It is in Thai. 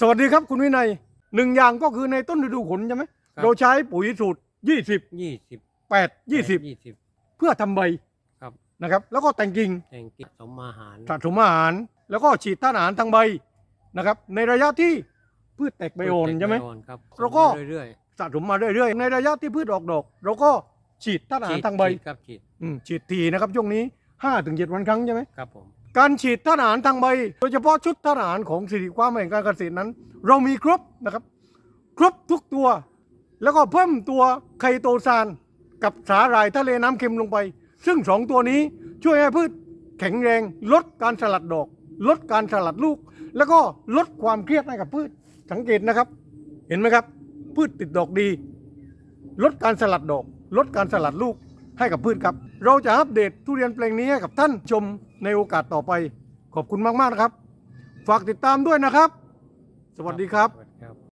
สวัสดีครับคุณวินัยหนึ่งอย่างก็คือในต้นฤดูฝนใช่ไหมครับ เราใช้ปุ๋ยสูตรยี่สิบยี่สิบแปดยี่สิบยี่สิบ เพื่อทำใบครับ นะครับ แล้วก็แต่งกิ่งแต่งกิจสมอาหารสะสมอาหาร แล้วก็ฉีดท่านอาหารทางใบนะครับ ในระยะที่พืชแตกใบอ่อนใช่ไหมใบอ่อนครับแล้วก็ เรื่อยสะสมมาเรื่อยๆ ในระยะที่พืชออกดอก เราก็ฉีดท่านๆอาหารฉีดทางใบฉีดครับฉีดอืมฉีดทีนะครับช่วงนี้ห้าถึงเจ็ดวันครั้งใช่ไหม ครับผม การฉีดทหารทางใบ โดยเฉพาะชุดทหารของสิริความแห่งการเกษตรนั้น เรามีครบนะครับ ครบทุกตัว แล้วก็เพิ่มตัวไคโตซานกับสาหร่ายทะเลน้ำเค็มลงไป ซึ่งสองตัวนี้ช่วยให้พืชแข็งแรง ลดการสลัดดอก ลดการสลัดลูก แล้วก็ลดความเครียดให้กับพืชสังเกตนะครับ เห็นไหมครับ พืชติดดอกดี ลดการสลัดดอก ลดการสลัดลูก ให้กับพืชครับ เราจะอัปเดตทุเรียนแปลงนี้ให้กับท่านชมในโอกาสต่อไป ขอบคุณมากๆนะครับ ฝากติดตามด้วยนะครับ สวัสดีครับสวัสดีครับ